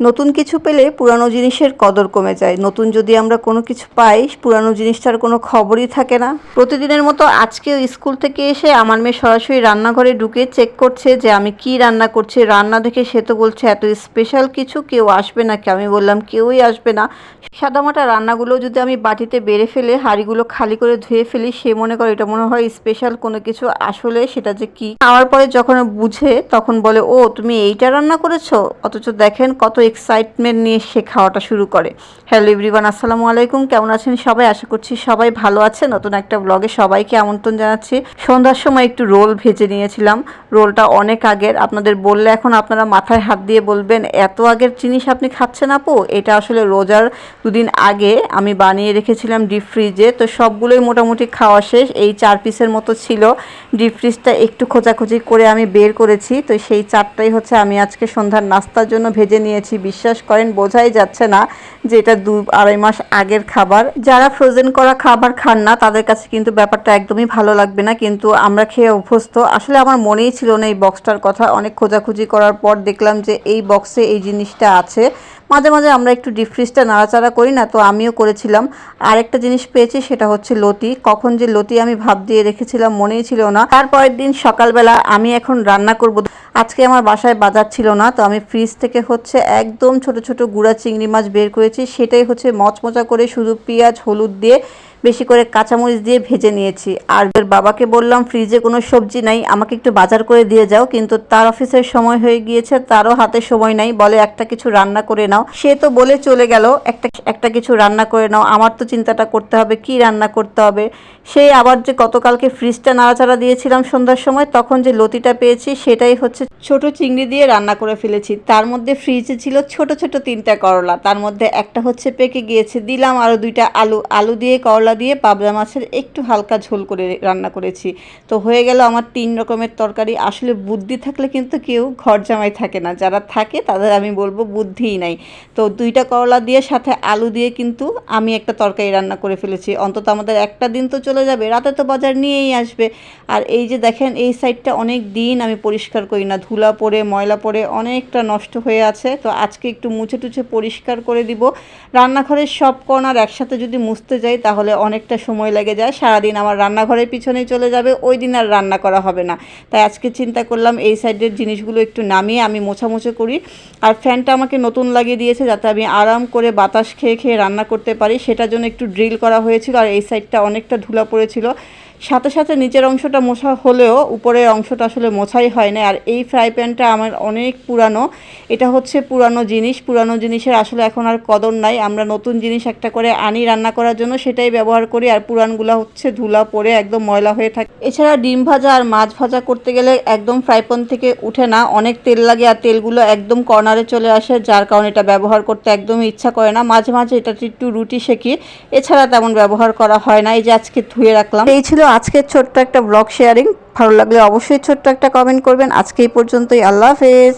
নতুন কিছু পেলে পুরানো জিনিসের কদর কমে যায়। নতুন যদি আমরা কোনো কিছু পাই, পুরানো জিনিসটার কোনো খবরই থাকে না। প্রতিদিনের মতো আজকেও স্কুল থেকে এসে আমার মেয়ে সরাসরি রান্নাঘরে ঢুকে চেক করছে যে আমি কি রান্না করছি। রান্না দেখে সে তো বলছে, এত স্পেশাল কিছু? কেউ আসবে নাকি? আমি বললাম, কেউই আসবে না। সাদামাটা রান্নাগুলো যদি আমি বাটিতে বেড়ে ফেলে, হাঁড়িগুলো খালি করে ধুয়ে ফেলি, সে মনে করে এটা মনে হয় স্পেশাল কোনো কিছু। আসলে সেটা যে কি? খাওয়ার পরে যখন বুঝে, তখন বলে, ও, তুমি এইটা রান্না করেছ? অথচ দেখেন কত এক্সাইটমেন্ট নিয়ে সে খাওয়াটা শুরু করে। হ্যালো এভরিওয়ান আসসালামু আলাইকুম। কেমন আছেন সবাই? আশা করছি সবাই ভালো আছে নতুন একটা ব্লগে সবাইকে আমন্ত্রণ জানাচ্ছি। সন্ধ্যার সময় একটু রোল ভেজে নিয়েছিলাম। রোলটা অনেক আগের। আপনাদের বললে এখন আপনারা মাথায় হাত দিয়ে বলবেন, এত আগের জিনিস আপনি খাচ্ছেন আপু? এটা আসলে রোজার দুদিন আগে আমি বানিয়ে রেখেছিলাম ডিপ ফ্রিজে তো সবগুলোই মোটামুটি খাওয়া শেষ। এই চার পিসের মতো ছিল। ডিপ ফ্রিজটা একটু খোঁজাখুঁজি করে আমি বের করেছি। তো সেই চারটাই হচ্ছে আমি আজকে সন্ধ্যার নাস্তার জন্য ভেজে নিয়েছি। বিশ্বাস করেন, বোঝাই যাচ্ছে না যে এটা দু আড়াই মাস আগের খাবার। যারা ফ্রোজেন করা খাবার খান না, তাদের কাছে কিন্তু ব্যাপারটা একদমই ভালো লাগবে না। কিন্তু আমরা খেয়ে অভ্যস্ত। আসলে আমার মনেই ছিল না এই বক্সটার কথা। অনেক খোঁজাখুঁজি করার পর দেখলাম যে এই বক্সে এই জিনিসটা আছে। মাঝে মাঝে আমরা একটু ডিপ ফ্রিজটা নাড়াচাড়া করি না, তো আমিও করেছিলাম। আরেকটা জিনিস পেয়েছি, সেটা হচ্ছে লতি। কখন যে লতি আমি ভাব দিয়ে রেখেছিলাম মনেই ছিল না। তারপরের দিন সকালবেলা আমি এখন রান্না করব। আজকে আমার বাসায় বাজার ছিল না, তো আমি ফ্রিজ থেকে হচ্ছে একদম ছোট ছোট গুঁড়া চিংড়ি মাছ বের করেছি, সেটাই হচ্ছে মচমচা করে শুধু পেঁয়াজ, হলুদ দিয়ে বেশি করে কাঁচামরিচ দিয়ে ভেজে নিয়েছি। আর বাবাকে বললাম ফ্রিজে কোনো সবজি নাই, আমাকে একটু বাজার করে দিয়ে যাও। কিন্তু তার অফিসের সময় হয়ে গিয়েছে, তারও হাতে সময় নাই, বলে একটা কিছু রান্না করে নাও। সে তো বলে চলে গেল, একটা একটা কিছু রান্না করে নাও, আমার তো চিন্তাটা করতে হবে, কি রান্না করতে হবে? সেই আবার যে গতকালকে ফ্রিজটা নাড়াচাড়া দিয়েছিলাম সন্ধ্যার সময়, তখন যে লতিটা পেয়েছি, সেটাই হচ্ছে ছোট চিংড়ি দিয়ে রান্না করে ফেলেছি। তার মধ্যে ফ্রিজে ছিল ছোট ছোট তিনটা করলা। তার মধ্যে একটা হচ্ছে পেকে গিয়েছে। দিলাম আরও দুইটা আলু। আলু দিয়ে, করলা দিয়ে পাবদা মাছের একটু হালকা ঝোল করে রান্না করেছি। তো হয়ে গেল আমার তিন রকমের তরকারি। আসলে বুদ্ধি থাকলে কিন্তু কেউ ঘর জামাই থাকে না। যারা থাকে তাদের আমি বলব বুদ্ধিই নাই। তো দুইটা করলা দিয়ে, সাথে আলু দিয়ে কিন্তু আমি একটা তরকারি রান্না করে ফেলেছি। অন্তত আমাদের একটা দিন তো চলে যাবে। রাতে তো বাজার নিয়েই আসবে। আর এই যে দেখেন, এই সাইডটা অনেক দিন আমি পরিষ্কার করি না। ধুলা পড়ে, ময়লা পড়ে অনেকটা নষ্ট হয়ে আছে। তো আজকে একটু মুছে টুছে পরিষ্কার করে দিব। রান্নাঘরের সব কর্নার একসাথে যদি মুছতে যাই, তাহলে অনেকটা সময় লেগে যায়। সারাদিন আমার রান্নাঘরের পিছনেই চলে যাবে, ওই দিন আর রান্না করা হবে না। তাই আজকে চিন্তা করলাম, এই সাইডের জিনিসগুলো একটু নামিয়ে আমি মোছামুছো করি। আর ফ্যানটা আমাকে নতুন লাগিয়ে দিয়েছে, যাতে আমি আরাম করে বাতাস খেয়ে খেয়ে রান্না করতে পারি। সেটার জন্য একটু ড্রিল করা হয়েছিল, আর এই সাইডটা অনেকটা ধুলা পড়েছিল। সাথে সাথে নিচের অংশটা মোছা হলেও উপরের অংশটা আসলে মোছাই হয় না। আর এই ফ্রাই প্যানটা আমার অনেক পুরানো। এটা হচ্ছে পুরানো জিনিস। পুরানো জিনিসের আসলে এখন আর কদর নাই। আমরা নতুন জিনিস একটা করে আনি রান্না করার জন্য, সেটাই ব্যবহার করি। আর পুরানগুলো হচ্ছে ধুলা পরে একদম ময়লা হয়ে থাকে। এছাড়া ডিম ভাজা আর মাছ ভাজা করতে গেলে একদম ফ্রাই প্যান থেকে উঠে না। অনেক তেল লাগে আর তেলগুলো একদম কর্নারে চলে আসে, যার কারণে এটা ব্যবহার করতে একদমই ইচ্ছা করে না। মাঝে মাঝে এটা একটু রুটি শেখি এছাড়া তেমন ব্যবহার করা হয় না। এই যে আজকে ধুয়ে রাখলাম। এই ছিল আজকের ছোট্ট একটা ব্লগ শেয়ারিং ভালো লাগলে অবশ্যই ছোট্ট একটা কমেন্ট করবেন। আজকে এই পর্যন্তই। আল্লাহ হাফেজ।